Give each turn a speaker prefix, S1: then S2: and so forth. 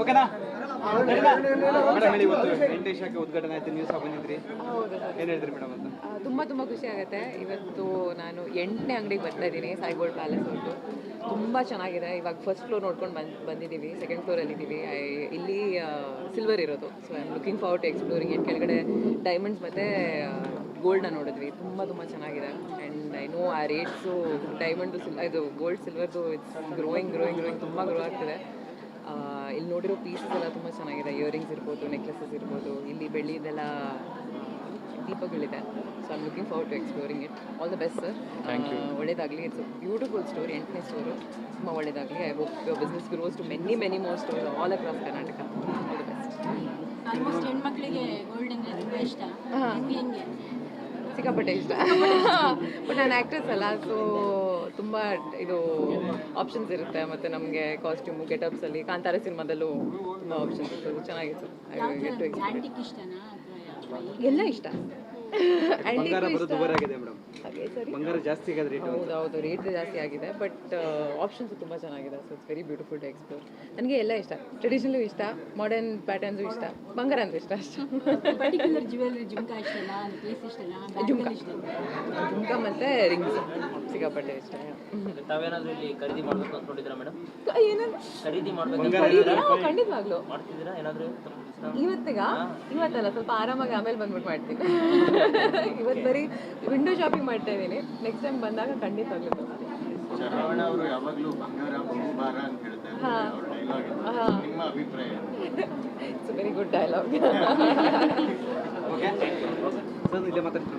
S1: ಓಕೆನಾ? ಮೇಡಮ್ ಇವತ್ತು ಎಂಟನೇ ಶಾಖೆ ಉದ್ಘಾಟನೆ ಆಯ್ತು? ನೀವು ಸಹ ಬಂದಿದ್ರಿ. ಏನು ಹೇಳ್ತೀರಿ ಮೇಡಮ್ ಅಂತ?
S2: ತುಂಬ ತುಂಬ ಖುಷಿ ಆಗುತ್ತೆ. ಇವತ್ತು ನಾನು ಎಂಟನೇ ಅಂಗಡಿಗೆ ಬರ್ತಾ ಇದ್ದೀನಿ ಸಾಯಿಗೋಲ್ಡ್ ಪ್ಯಾಲೇಸ್ ಉಂಟು ತುಂಬ ಚೆನ್ನಾಗಿದೆ. ಇವಾಗ ಫಸ್ಟ್ ಫ್ಲೋರ್ ನೋಡ್ಕೊಂಡು ಬಂದು ಬಂದಿದ್ದೀವಿ. ಸೆಕೆಂಡ್ ಫ್ಲೋರಲ್ಲಿ ಇದ್ದೀವಿ ಐ- ಇಲ್ಲಿ ಸಿಲ್ವರ್ ಇರೋದು. So I am looking for to exploring it ಕೆಳಗಡೆ ಡೈಮಂಡ್ಸ್ ಮತ್ತು ಗೋಲ್ಡ್ನ ನೋಡಿದ್ವಿ. ತುಂಬ ತುಂಬ ಚೆನ್ನಾಗಿದೆ. ಆ್ಯಂಡ್ ಐ ನೋ ಆ ರೇಟ್ಸು ಡೈಮಂಡು ಸಿಲ್ ಇದು ಗೋಲ್ಡ್ ಸಿಲ್ವರ್ದು ಇಟ್ಸ್ ಗ್ರೋಯಿಂಗ್ ಗ್ರೋಯಿಂಗ್ ಗ್ರೋಯಿಂಗ್ ತುಂಬ ಗ್ರೋ ಆಗ್ತಿದೆ. ಇಲ್ಲಿ ನೋಡಿರೋ ಪೀಸಸ್ ಎಲ್ಲ ತುಂಬ ಚೆನ್ನಾಗಿದೆ. ಇಯರಿಂಗ್ಸ್ ಇರ್ಬೋದು ನೆಕ್ಲೆಸಸ್ ಇರ್ಬೋದು. ಇಲ್ಲಿ ಬೆಳ್ಳಿದೆಲ್ಲ ದೀಪಗಳಿದೆ. So I'm looking for to exploring it all the best sir ಒಳ್ಳೇದಾಗಲಿ. ಇಟ್ಸ್ ಬ್ಯೂಟಿಫುಲ್ ಸ್ಟೋರಿ ಎಂಟನೇ ಸ್ಟೋರು ತುಂಬ ಒಳ್ಳೇದಾಗಲಿ. I hope your business grows to many many more store all across Karnataka all the best
S3: almost ಹೆಣ್ಮಕ್ಳಿಗೆ gold ಅಂದ್ರೆ ತುಂಬ ಇಷ್ಟ. ಹೆಂಗೆ?
S2: ಸಿಕ್ಕಾಪಟ್ಟೆ ಇಷ್ಟ. ಬಟ್ ನಾನು ಆ್ಯಕ್ಟ್ರೆಸ್ ಅಲ್ಲ ಸೊ ತುಂಬ ಇದು ಆಪ್ಷನ್ಸ್ ಇರುತ್ತೆ. ಮತ್ತು ನಮಗೆ ಕಾಸ್ಟ್ಯೂಮು ಗೆಟಪ್ಸಲ್ಲಿ ಕಾಂತಾರ ಸಿನಿಮಾದಲ್ಲೂ ತುಂಬ ಆಪ್ಷನ್ಸ್ ಇರ್ತದೆ ಚೆನ್ನಾಗಿತ್ತು. ಎಲ್ಲ ಇಷ್ಟ.
S1: ಬಂಗಾರ ಬರೋದು ದುಬಾರಿ ಆಗಿದೆ ಮೇಡಮ್. ಬಂಗಾರ ಜಾಸ್ತಿ ಆಗಿದೆ ರೇಟ್
S2: ಹೌದು ಹೌದು ರೇಟ್ ಜಾಸ್ತಿ ಆಗಿದೆ ಬಟ್ ಆಪ್ಷನ್ಸ್ ತುಂಬ ಚೆನ್ನಾಗಿದೆ so it's very beautiful to explore ನನಗೆ ಎಲ್ಲ ಇಷ್ಟ ಟ್ರೆಡಿಷನಲ್ ಇಷ್ಟ ಮಾಡರ್ನ್ ಪ್ಯಾಟರ್ನ್ಸು ಇಷ್ಟ ಬಂಗಾರ ಅಂದ್ರೆ ಇಷ್ಟ ಅಷ್ಟು.
S3: ಪರ್ಟಿಕ್ಯುಲರ್ ಜ್ಯುವೆಲ್ರಿ ಜುಮ್ಕಾ ಇಷ್ಟನಾ
S2: ಜುಮ್ಕಾ ಜುಮ್ಕ ಮತ್ತು ರಿಂಗ್ಸ್ ಸಿಕ್ಕಾಪಟ್ಟೆ ಇಷ್ಟ.
S4: ತಾವೇನಾದ್ರೂ ಇಲ್ಲಿ ಖರೀದಿ ಮಾಡ್ಬೇಕು ಅನ್ಕೊಂಡಿದ್ದೀರಾ ಮೇಡಮ್?
S2: ಏನಂದ್ರೆ?
S4: ಖರೀದಿ ಮಾಡಬೇಕು
S2: ಖಂಡಿತವಾಗ್ಲು.
S4: ಮಾಡ್ತಿದ್ದೀರಾ? ಏನಾದ್ರೂ ಇಷ್ಟ?
S2: ಇವತ್ತಿಗ ಇವತ್ತಲ್ಲ ಸ್ವಲ್ಪ ಆರಾಮಾಗಿ ಆಮೇಲೆ ಬಂದ್ಬಿಟ್ಟು ಮಾಡ್ತೀನಿ. ಇವತ್ತು ಬರೀ ವಿಂಡೋ ಶಾಪಿಂಗ್ ಮಾಡ್ತಾ ಇದ್ದೀನಿ. ನೆಕ್ಸ್ಟ್ ಟೈಮ್ ಬಂದಾಗ ಖಂಡಿತ.
S5: ಶರವಣ ಅವರು ಯಾವಾಗಲೂ ಬಂಗಾರ ಬಹುಭಾರ ಅಂತ ಹೇಳ್ತಾರೆ
S2: ಹಾ.
S5: ಅವ್ರ ಡೈಲಾಗ್ ನಿಮ್ಮ ಅಭಿಪ್ರಾಯ
S2: it's very good dialogue
S1: okay sir ಇಲ್ಲೇ ಮಾತಾಡ್ತೀನಿ.